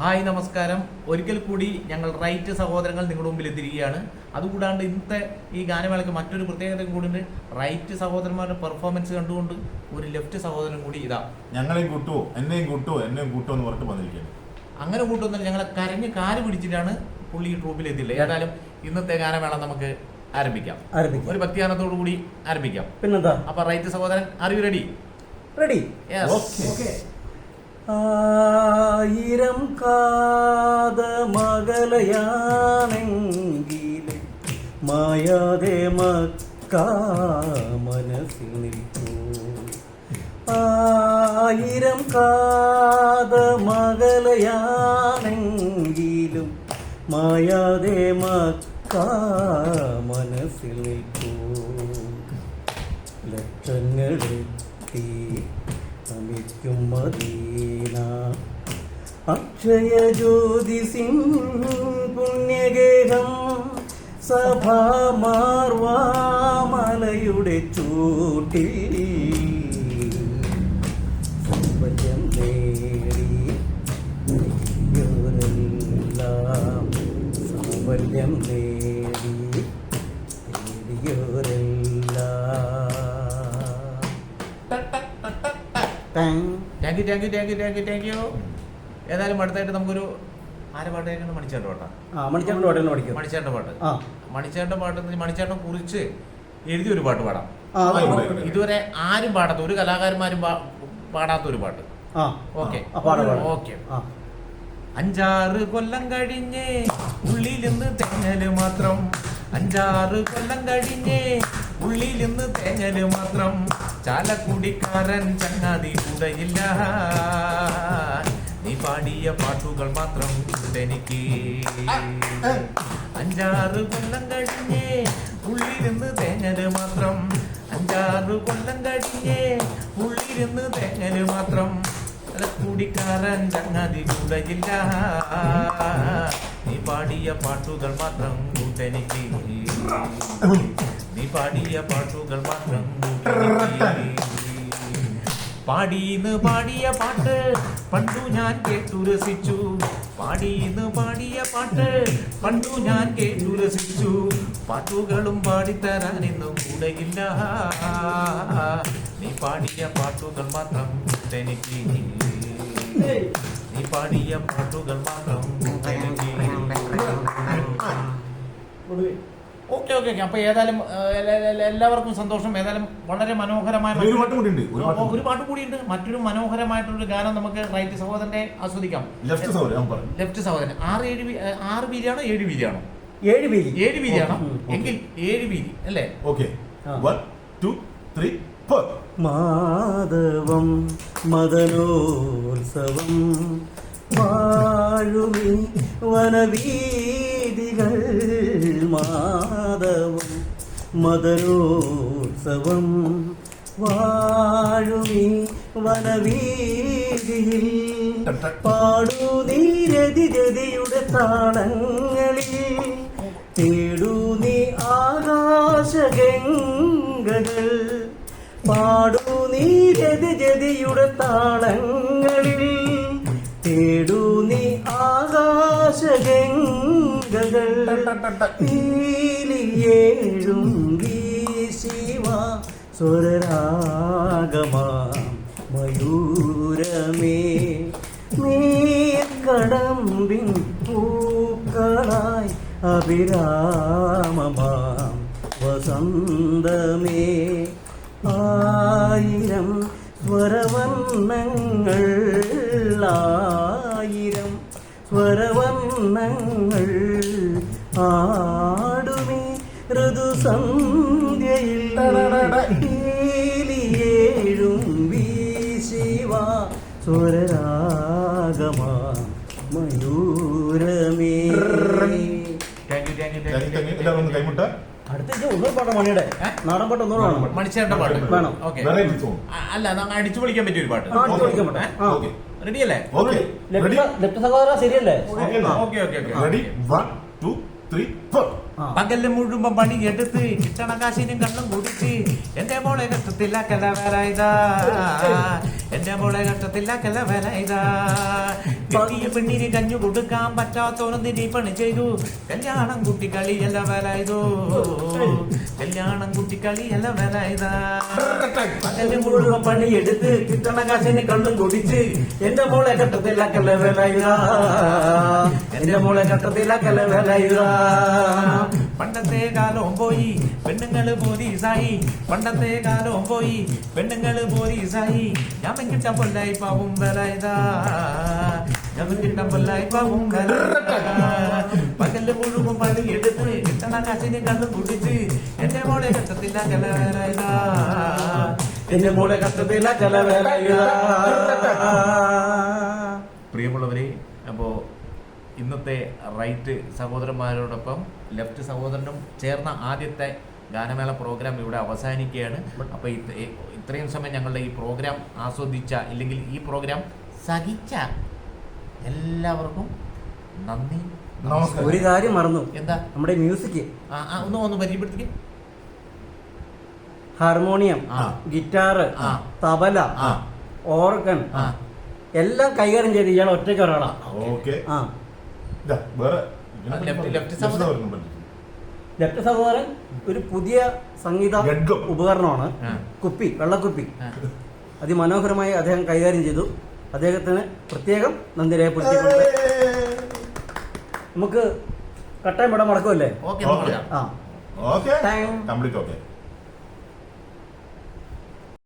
Hi നമസ്കാരം. ഒരിക്കൽ കൂടി ഞങ്ങൾ റൈറ്റ് സഹോദരങ്ങൾ നിങ്ങളുടെ മുമ്പിൽ എത്തിയിരിക്കുകയാണ്. അതുകൂടാണ്ട് ഇന്നത്തെ ഈ ഗാനമേളയ്ക്ക് മറ്റൊരു പ്രത്യേകത കൂടി റൈറ്റ് സഹോദരന്മാരുടെ പെർഫോമൻസ് കണ്ടുകൊണ്ട് ഒരു ലെഫ്റ്റ് സഹോദരൻ കൂടി ഇതാ. ഞങ്ങളെയും കൂട്ടുവോ? എന്നെയും കൂട്ടുവോ? എന്നെയും കൂട്ടുവോ എന്ന് പറഞ്ഞിട്ട് വന്നിരിക്കുകയാണ്. അങ്ങനെ കൂട്ടുന്ന ഞങ്ങളെ കരഞ്ഞ് കാൽ പിടിച്ചിട്ടാണ് പുള്ളി ഈ ട്രൂപ്പിൽ എത്തിയില്ല ഏതായാലും ഇന്നത്തെ ഗാനമേള നമുക്ക് ആരംഭിക്കാം. ആരംഭിക്കാം. ഒരു ഭക്തിഗാനത്തോടു കൂടി ആരംഭിക്കാം. പിന്നെന്താ? അപ്പൊ റൈറ്റ് സഹോദരൻ അറിവ് റെഡി റെഡി ഓക്കെ ആയിരം കാത മകളയാണെങ്കിലെ മായാതെ മക്ക മനസ്സിൽ നിൽക്കൂ. ആയിരം കാത മകലയാണെങ്കിലും മായാതെ മക്ക മനസ്സിൽ നിൽക്കൂ. ലക്ഷങ്ങളെത്തി നമിക്കും മദീന അക്ഷയ ജ്യോതിസിൻ പുണ്യഗേഹം സഭാമാർവാമലയുടെ ചൂട്ടി സൗന്ദര്യം നേടി സൗന്ദര്യം നേടി thank you thank you thank you thank you thank you ഏതായാലും അടുത്തായിട്ട് നമുക്കൊരു ആരെ പാട്ട് കേൾക്കുന്നത് മണിച്ചേട്ടൻ പാട്ടാണ് ആ മണിച്ചേട്ടൻ പാട്ട് പഠിക്കും. മണിച്ചേട്ടൻ പാട്ട്. ആ. മണിച്ചേട്ടൻ പാട്ട് മണിച്ചേട്ടനെ കുറിച്ച് എഴുതിയ ഒരു പാട്ട് പാടാം. ഇതുവരെ ആരും പാടാത്ത ഒരു കലാകാരന്മാരും പാടാത്ത ഒരു പാട്ട്. ആ ഓക്കെ. ഓക്കെ. അഞ്ചാറ് കൊല്ലം കഴിഞ്ഞേ ഉള്ളിലിന്ന് തേങ്ങൽ മാത്രം. അഞ്ചാറ് കൊല്ലം കഴിഞ്ഞേ ഉള്ളിലിന്ന് തേങ്ങൽ മാത്രം. ചാലക്കുടിക്കാരൻ ചങ്ങാതി കൂടെയില്ല. നീ പാടിയ പാട്ടുകൾ മാത്രം എനിക്ക് അഞ്ചാറ് കൊല്ലം കഴിഞ്ഞേ ഉള്ളിരുന്ന് തേങ്ങൽ മാത്രം. അഞ്ചാറ് കൊല്ലം കഴിഞ്ഞേ ഉള്ളിരുന്ന് തേങ്ങൽ മാത്രം. കൂടിക്കാരൻ ചങ്ങാതി കൂടെയില്ല. പാടിയ പാട്ടുകൾ മാത്രം കൂട്ടെനിക്ക് നീ പാടിയ പാട്ടുകൾ മാത്രം പാടിന്ന് പാടിയ പാട്ട് പണ്ടു ഞാൻ കേട്ടു രസിച്ചു. പാടീന്ന് പാടിയ പാട്ട് പണ്ടു ഞാൻ കേട്ടു രസിച്ചു. പാട്ടുകളും പാടിത്തരാൻ ഇന്നും കൂടെയില്ല. നീ പാടിയ പാട്ടുകൾ മാത്രം എനിക്ക് നീ പാടിയ പാട്ടുകൾ മാത്രം ഓക്കെ ഓക്കെ ഓക്കെ. അപ്പൊ ഏതായാലും എല്ലാവർക്കും സന്തോഷം. ഏതായാലും വളരെ മനോഹരമായ ഒരു പാട്ട് കൂടി ഉണ്ട് ഒരു പാട്ടും കൂടിയുണ്ട് മറ്റൊരു മനോഹരമായിട്ടുള്ള ഗാനം നമുക്ക് റൈറ്റ് സഹോദരന്റെ ആസ്വദിക്കാം. ലെഫ്റ്റ് സഹോദരൻ ലെഫ്റ്റ് സഹോദരൻ. ആറ് ഏഴ് ആറ് വീതിയാണോ ഏഴ് വീതിയാണോ? ഏഴ് വീതി. ഏഴ് വീതിയാണോ. എങ്കിൽ ഏഴ് വീതി അല്ലേ? ഓക്കെ. ആ. വൺ ടു ത്രീ ഫോർ മാധവം മദനോത്സവം വാഴുമി വനവീതികൾ മാധവം മദരോത്സവം വാഴുമി വനവീതിയിൽ പാടൂ നീരതി രതിയുടെ താളങ്ങളിൽ തേടൂ നീ ആകാശഗംഗകൾ. പാടൂ നീരതി ജതിയുടെ താളങ്ങളിൽ തേടൂ നീ ആകാശഗംഗകൾ. നീലിയേഴും ശിവ സ്വരരാഗമാം. മയൂരമേ നീർക്കടമ്പിൻ പൂക്കളായി അഭിരാമമാം. വസന്തമേ ആയിരം സ്വരവർണങ്ങൾ ആയിരം സ്വരവർണങ്ങൾ ആടുമേ ഋതുസന്ധ്യയിൽ നീലിയേഴും വീശിവ സ്വരരാഗമാ മയൂരമേ. Thank you thank you thank you, എല്ലാവരും കൈമുട്ട. അടുത്ത ഒന്നും പാടാം മണിയുടെ? നാടൻ പാട്ട് ഒന്നും വേണം. മണിച്ചേട്ടന്റെ പാട്ട്. വേണം. ഓക്കെ. അല്ല നമുക്ക് അടിച്ചു പൊളിക്കാൻ പറ്റിയ ഒരു പാട്ട്. അടിച്ചു പൊളിക്കാൻ പറ്റും. റെഡി അല്ലേ? ലെഫ്റ്റ് സഹോദര ശരിയല്ലേ? Okay okay okay ready one two three പണി പകൽ മുഴുവൻ പണിയെടുത്ത് കിട്ടണ കാശിനും കണ്ണും കുടിച്ച്. എന്റെ മോളെ കഷ്ടത്തില്ല കല വേല ഇതാ എന്റെ മോളെ കഷ്ടത്തില്ല കല വേല ഇതാ കെട്ടിയ പെണ്ണിന് കഞ്ഞു കൊടുക്കാൻ പറ്റാത്തോനെന്തിനീ പണി ചെയ്തു. കല്യാണം കുട്ടി കളിയല്ല വരായതോ. കല്യാണം കുട്ടി കളിയല്ല വേലായതാ പകൽ മുഴുവൻ പണിയെടുത്ത് കിട്ടണ കാശിന് കള്ളും കുടിച്ച് എന്റെ മോളെ കട്ടത്തിലാക്കല്ല വേലായുധ എന്റെ മോളെ കട്ടത്തിലാക്കല്ല വേലായുധ പണ്ടത്തെ കാലവും പോയി പെണ്ണുങ്ങൾ പോലീസായി. പണ്ടത്തെ കാലവും പോയി പെണ്ണുങ്ങൾ പോലീസായി. ഞാൻ കിട്ട പൊല്ലായി പാവും വരായതാ. ഞാൻ കിട്ട പൊല്ലായി പാവും പകൽ മുഴുവൻ പണി എടുത്ത് കിട്ടണ കാശിന് കണ്ണു കുടിച്ച് എന്റെ മോളെ കഷ്ടത്തില്ല വേലായുധ എന്റെ മോളെ കഷ്ടത്തില്ല വേലായുധ പ്രിയമുള്ളവരെ അപ്പോൾ ഇന്നത്തെ റൈറ്റ് സഹോദരന്മാരോടൊപ്പം ലെഫ്റ്റ് സഹോദരനും ചേർന്ന ആദ്യത്തെ ഗാനമേള പ്രോഗ്രാം ഇവിടെ അവസാനിക്കുകയാണ്. അപ്പോൾ ഇത്രയും സമയം ഞങ്ങളുടെ ഈ പ്രോഗ്രാം ആസ്വദിച്ച ഇല്ലെങ്കിൽ ഈ പ്രോഗ്രാം സഹിച്ച എല്ലാവർക്കും നന്ദി. നമസ്കാരം. ഒരു കാര്യം മറന്നു. എന്താ? നമ്മുടെ മ്യൂസിക് ഒന്ന് ഒന്ന് പരിചയപ്പെടുത്തിക്കേ. Harmonium guitar guitar tabla. Organ എല്ലാം കൈകാര്യം ചെയ്ത് ഇയാൾ ഒറ്റയ്ക്ക് ഒരാളാ. ഓക്കെ. ആ. ഇതാ വേറെ ആ, ലെഫ്റ്റ്- സഹോദരൻ. ലെഫ്റ്റ് സഹോദരൻ ഒരു പുതിയ സംഗീത. ഉപകരണമാണ്. ആ. കുപ്പി വെള്ളക്കുപ്പി. അതിമനോഹരമായി അദ്ദേഹം കൈകാര്യം ചെയ്തു. അദ്ദേഹത്തിന് പ്രത്യേകം നന്ദി രേഖപ്പെടുത്തിയിട്ടുണ്ട് നമുക്ക് കട്ടയം ഇവിടെ മടക്കുമല്ലേ ഓക്കെ ഓക്കെ. നോക്കാം ആ. ഓക്കെ. Complete okay.